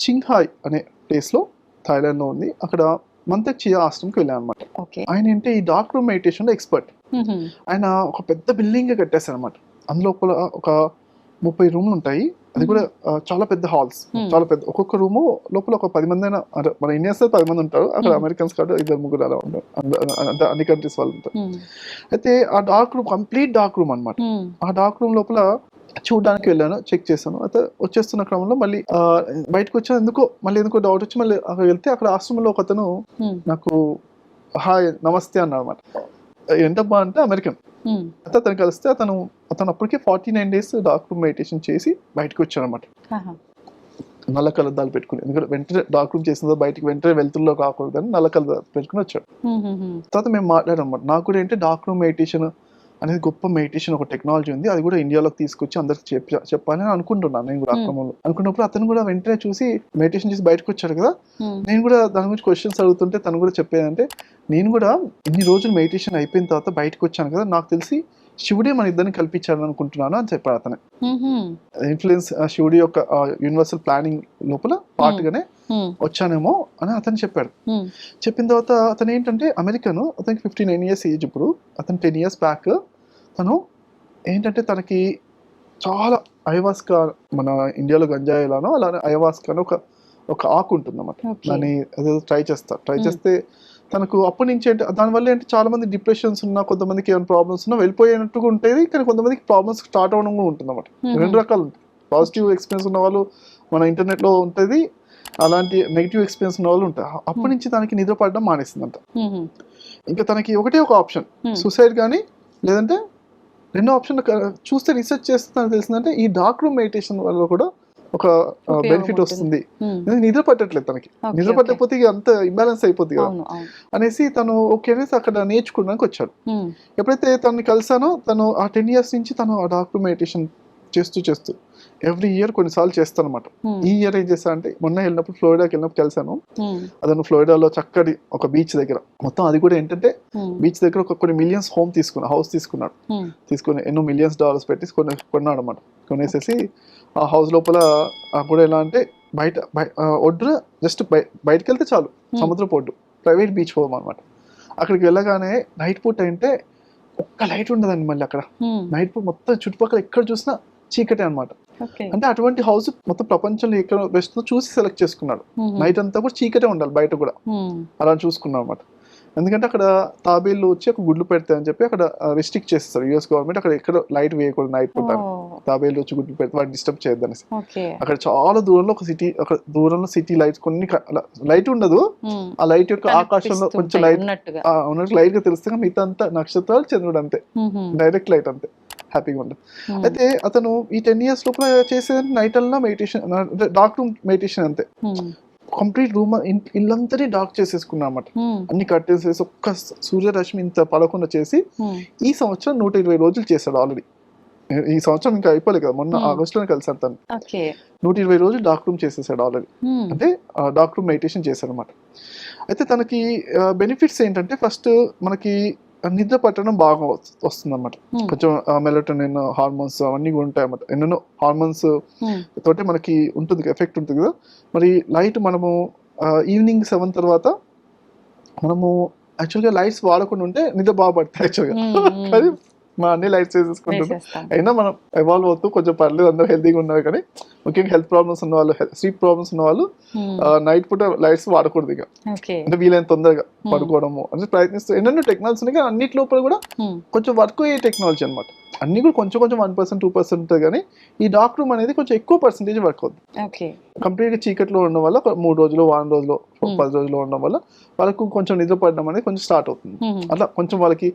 చింగ్హాయ్ అనే ప్లేస్లో థాయిలాండ్లో ఉంది. అక్కడ మంతక్ చియా ఆశ్రమంకి వెళ్ళాను అనమాట ఓకే. ఆయన ఏంటి ఈ డార్క్ రూమ్ మెడిటేషన్లో ఎక్స్పర్ట్. ఆయన ఒక పెద్ద బిల్డింగ్ కట్టేశారు అనమాట అందులో ఒక ముప్పై రూమ్లు ఉంటాయి. అది కూడా చాలా పెద్ద హాల్స్. చాలా పెద్ద ఒక్కొక్క రూము లోపల ఒక పది మంది అయినా మన ఇండియన్స్ పది మంది ఉంటారు. అక్కడ. అమెరికన్స్ కాదు ఇద్దరు ముగ్గురు అలా ఉంటారు. అన్ని కంట్రీస్ వాళ్ళు ఉంటారు. అయితే ఆ dark room complete dark room అనమాట ఆ డార్క్ రూమ్ లోపల చూడడానికి వెళ్ళాను చెక్ చేశాను. అయితే వచ్చేస్తున్న క్రమంలో మళ్ళీ బయటకు వచ్చాను ఎందుకో మళ్ళీ ఎందుకో డౌట్ వచ్చి మళ్ళీ అక్కడ వెళ్తే అక్కడ ఆశ్రమంలో ఒక అతను నాకు హాయ్ నమస్తే అన్నాడు అనమాట ఏంటబ్బా అంటే అమెరికన్. అయితే అతను కలిస్తే అతను అతను అప్పటికే forty nine days dark room meditation చేసి బయటకు వచ్చాడు అనమాట నల్ల కలద్దాలు పెట్టుకుని ఎందుకంటే వెంటనే డార్క్ రూమ్ చేసిన తర్వాత బయటికి వెంటనే వెళ్తుల్లో కాకూడదని నల్ల కలద్దాలు పెట్టుకుని వచ్చాడు. తర్వాత మేము మాట్లాడాం అనమాట నాకు కూడా ఏంటి డార్క్ రూమ్ మెడిటేషన్ అనేది గొప్ప మెడిటేషన్ ఒక టెక్నాలజీ ఉంది. అది కూడా ఇండియాలోకి తీసుకొచ్చి అందరికి చెప్ప చెప్పాలని అని అనుకుంటున్నాను నేను కూడా Hmm. ఆక్రమంలో అనుకున్నప్పుడు అతను కూడా వెంటనే చూసి మెడిటేషన్ చేసి బయటకు వచ్చాడు కదా. నేను కూడా దాని గురించి క్వశ్చన్స్ అడుగుతుంటే తను కూడా చెప్పేదంటే నేను కూడా ఇన్ని రోజులు మెడిటేషన్ అయిపోయిన తర్వాత బయటకు వచ్చాను కదా. నాకు తెలిసి శివుడే మన ఇద్దరిని కల్పించాలని అనుకుంటున్నాను అని చెప్పాడు అతను. ఇన్ఫ్లుయెన్స్ శివుడి యొక్క యూనివర్సల్ ప్లానింగ్ లోపల పార్ట్గానే వచ్చానేమో అని అతను చెప్పాడు. చెప్పిన తర్వాత అతను ఏంటంటే అమెరికన్ అతనికి ఫిఫ్టీ నైన్ ఇయర్స్ ఏజ్ ఇప్పుడు అతను టెన్ ఇయర్స్ బ్యాక్ తను ఏంటంటే తనకి చాలా అయవాస్కా మన ఇండియాలో గంజాయి ఎలానో అలానే అయవాస్కా అని ఒక ఒక ఆకు ఉంటుంది అన్నమాట దాన్ని అదే ట్రై చేస్తా. ట్రై. చేస్తే తనకు అప్పటి నుంచి ఏంటి దానివల్ల ఏంటి చాలా మంది డిప్రెషన్స్ ఉన్నా కొంతమందికి ఏమైనా ప్రాబ్లమ్స్ ఉన్నా వెళ్ళిపోయినట్టుగా ఉంటుంది కానీ కొంతమందికి ప్రాబ్లమ్స్ స్టార్ట్ అవ్వడం కూడా ఉంటుంది అన్నమాట రెండు రకాలు ఉంటాయి. పాజిటివ్ ఎక్స్పీరియన్స్ ఉన్న వాళ్ళు మన ఇంటర్నెట్లో ఉంటుంది అలాంటి నెగిటివ్ ఎక్స్పీరియన్స్ ఉన్న వాళ్ళు ఉంటారు. అప్పటి Hmm. నుంచి తనకి నిద్ర పడడం మానేసిందంట. ఇంకా తనకి ఒకటే ఒక ఆప్షన్ సూసైడ్ కానీ లేదంటే రెండో ఆప్షన్ చూస్తే రీసెర్చ్ చేస్తే తనకు తెలిసిందంటే ఈ డార్క్ రూమ్ మెడిటేషన్ వల్ల కూడా ఒక బెనిఫిట్. వస్తుంది. ఎందుకంటే నిద్ర పట్టట్లేదు తనకి. నిద్ర పట్టకపోతే ఇక అంత ఇంబ్యాలెన్స్ అయిపోద్ది కదా. అనేసి తను ఓకే అనేసి అక్కడ నేర్చుకోవడానికి వచ్చాడు. ఎప్పుడైతే తనని కలిసానో తను ఆ టెన్ ఇయర్స్ నుంచి తను ఆ డాక్టర్ మెడిటేషన్ చేస్తూ చేస్తూ ఎవ్రీ ఇయర్ కొన్నిసార్లు చేస్తాను అనమాట ఈ ఇయర్ ఏం చేస్తా అంటే మొన్న వెళ్ళినప్పుడు ఫ్లోరిడాకి వెళ్ళినప్పుడు కలిసాను అతను ఫ్లోరిడాలో చక్కటి ఒక బీచ్ దగ్గర. మొత్తం అది కూడా ఏంటంటే బీచ్ దగ్గర ఒక కొన్ని మిలియన్స్ హోమ్ తీసుకున్నాడు హౌస్ తీసుకున్నాడు. తీసుకొని ఎన్నో మిలియన్స్ డాలర్స్ పెట్టి కొన్ని కొన్నాడు అనమాట కొనేసేసి ఆ హౌస్ లోపల కూడా ఎలా అంటే బయట ఒడ్డున జస్ట్ బయటకు వెళ్తే చాలు. సముద్రపు ఒడ్డు ప్రైవేట్ బీచ్ హోమ్ అనమాట అక్కడికి వెళ్ళగానే నైట్ పూట అంటే ఒక్క లైట్ ఉండదండి మళ్ళీ అక్కడ. నైట్ పూట మొత్తం చుట్టుపక్కల ఎక్కడ చూసినా చీకటే అన్నమాట. ఓకే. అంటే అటువంటి హౌస్ మొత్తం ప్రపంచంలో ఎక్కడ బెస్ట్ చూసి సెలెక్ట్ చేసుకున్నాడు. నైట్ అంతా కూడా చీకటే ఉండాలి బయట కూడా. అలా చూసుకున్నాం అనమాట ఎందుకంటే అక్కడ తాబేళ్ళు వచ్చి ఒక గుడ్లు పెడతాయని చెప్పి అక్కడ రిస్ట్రిక్ట్ చేస్తారు యుఎస్ గవర్నమెంట్ అక్కడ ఎక్కడ లైట్ వేయకూడదు నైట్ పూట. తాబేళ్ళు వచ్చి గుడ్లు పెడితే వాటి డిస్టర్బ్ చేయొద్దని అక్కడ చాలా దూరంలో ఒక సిటీ ఒక దూరంలో సిటీ లైట్స్ కొన్ని లైట్ ఉండదు. ఆ లైట్ యొక్క ఆకాశంలో కొంచెం లైట్ ఉన్నట్టు లైట్గా తెలిస్తే మిగతా అంతా నక్షత్రాలు చంద్రుడు అంతే. డైరెక్ట్ లైట్ అంతే. హ్యాపీగా ఉంటుంది అయితే అతను ఈ టెన్ ఇయర్స్ లోపల చేసేది నైట్ అల్లా మెడిటేషన్ డార్క్ రూమ్ మెడిటేషన్ అంతే. కంప్లీట్ రూమ్ ఇల్లంతని డార్క్ చేసేసుకున్నా అన్నమాట. అన్ని కట్టేసేసి ఒక్క సూర్యరశ్మి ఇంత పడకుండా చేసి ఈ సంవత్సరం నూట ఇరవై రోజులు చేశాడు ఆల్రెడీ ఈ సంవత్సరం ఇంకా అయిపోలేదు కదా మొన్న Hmm. ఆగస్ట్లోనే కలిసాను తను నూట ఇరవై రోజులు డార్క్ రూమ్ చేసేసాడు ఆల్రెడీ అంటే డార్క్ రూమ్ మెడిటేషన్ చేశాడు అనమాట అయితే తనకి బెనిఫిట్స్ ఏంటంటే ఫస్ట్ మనకి నిద్ర పట్టడం బాగా వస్తుంది అనమాట కొంచెం మెలటోనిన్ హార్మోన్స్ అవన్నీ కూడా ఉంటాయి అన్నమాట ఎన్నెన్నో హార్మోన్స్ తోటే మనకి ఉంటుంది ఎఫెక్ట్ ఉంటుంది కదా. మరి లైట్ మనము ఈవినింగ్ సెవెన్ తర్వాత మనము యాక్చువల్గా లైట్స్ వాడకుండా ఉంటే నిద్ర బాగా పడతాయి యాక్చువల్గా కానీ మా అన్ని లైట్స్ వేసేసుకుంటున్నాం అయినా మనం ఎవాల్వ్ అవుతూ కొంచెం పర్లేదు అందరూ హెల్తీగా ఉన్నారు కానీ ముఖ్యంగా హెల్త్ ప్రాబ్లమ్స్ ఉన్న వాళ్ళు స్లీప్ ప్రాబ్లమ్స్ ఉన్న వాళ్ళు నైట్ పూట లైట్స్ వాడకూడదు ఇక. అంటే వీలైన తొందరగా పడుకోవడము అంటే ప్రయత్నిస్తూ ఎన్నెన్నో టెక్నాలజీ ఉన్నాయి కానీ అన్నిటి లోపల కూడా కొంచెం వర్క్ అయ్యే టెక్నాలజీ అనమాట అన్ని కూడా కొంచెం కొంచెం వన్ పర్సెంట్ టూ పర్సెంట్ ఉంటుంది కానీ ఈ డార్క్ రూమ్ అనేది కొంచెం ఎక్కువ పర్సెంటేజ్ వర్క్ అవుతుంది ఓకే కంప్లీట్గా చీకట్లో ఉండడం వల్ల మూడు రోజులు వారం రోజులు Hmm. పది రోజులు ఉండడం వల్ల వాళ్ళకు కొంచెం నిద్ర పడడం అనేది కొంచెం స్టార్ట్ అవుతుంది. అట్లా కొంచెం వాళ్ళకి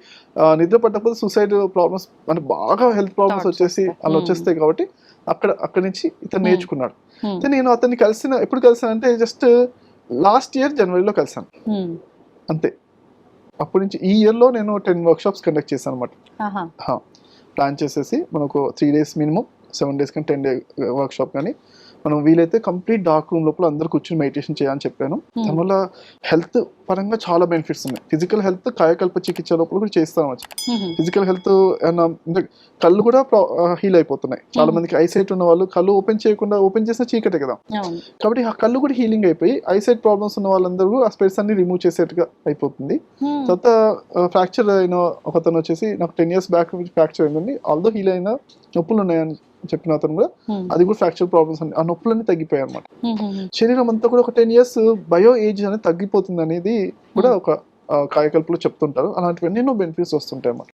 నిద్ర పట్టకపోతే సూసైడ్ ప్రాబ్లమ్స్ అంటే బాగా హెల్త్ ప్రాబ్లమ్స్ వచ్చేసి. అలా Hmm. వచ్చేస్తాయి కాబట్టి అక్కడ అక్కడి నుంచి ఇతను Hmm. నేర్చుకున్నాడు. అయితే నేను అతన్ని కలిసిన ఎప్పుడు కలిసానంటే జస్ట్ లాస్ట్ ఇయర్ జనవరిలో కలిసాను అంతే. అప్పటి నుంచి ఈ ఇయర్లో నేను టెన్ వర్క్షాప్స్ కండక్ట్ చేశాను అనమాట ప్లాన్ చేసేసి మనకు three days minimum seven days కానీ టెన్ డే వర్క్షాప్ కానీ మనం వీలైతే కంప్లీట్ డార్క్ రూమ్ లోపల అందరు కూర్చొని మెడిటేషన్ చేయాలని చెప్పాను. Hmm. దానివల్ల హెల్త్ పరంగా చాలా బెనిఫిట్స్ ఉన్నాయి. ఫిజికల్ హెల్త్ కాయకల్ప చికిత్స లోపల కూడా చేస్తాం ఫిజికల్ హెల్త్ కళ్ళు కూడా హీల్ అయిపోతున్నాయి. చాలా Hmm. మందికి ఐసైట్ ఉన్న వాళ్ళు కళ్ళు ఓపెన్ చేయకుండా ఓపెన్ చేసిన చీకటే కదా. కాబట్టి ఆ కళ్ళు కూడా హీలింగ్ అయిపోయి ఐసైట్ ప్రాబ్లమ్స్ ఉన్న వాళ్ళందరూ ఆ స్పెట్స్ అన్ని రిమూవ్ చేసేట్టుగా అయిపోతుంది. Hmm. తర్వాత ఫ్రాక్చర్ అయిన ఒకతను వచ్చేసి నాకు టెన్ ఇయర్స్ బ్యాక్ ఫ్రాక్చర్ అయిందండి. ఆల్దో హీల్ అయిన నొప్పులు ఉన్నాయని చెప్పిన అతను కూడా. అది కూడా ఫ్రాక్చర్ ప్రాబ్లమ్స్ అండి ఆ నొప్పులన్నీ తగ్గిపోయాయి అనమాట. శరీరం అంతా కూడా ఒక టెన్ ఇయర్స్ బయో ఏజ్ అనేది తగ్గిపోతుంది అనేది కూడా ఒక ఆ, కాయకల్పలో చెప్తుంటారు అలాంటివి ఎన్నెన్నో బెనిఫిట్స్ వస్తుంటాయి అన్నమాట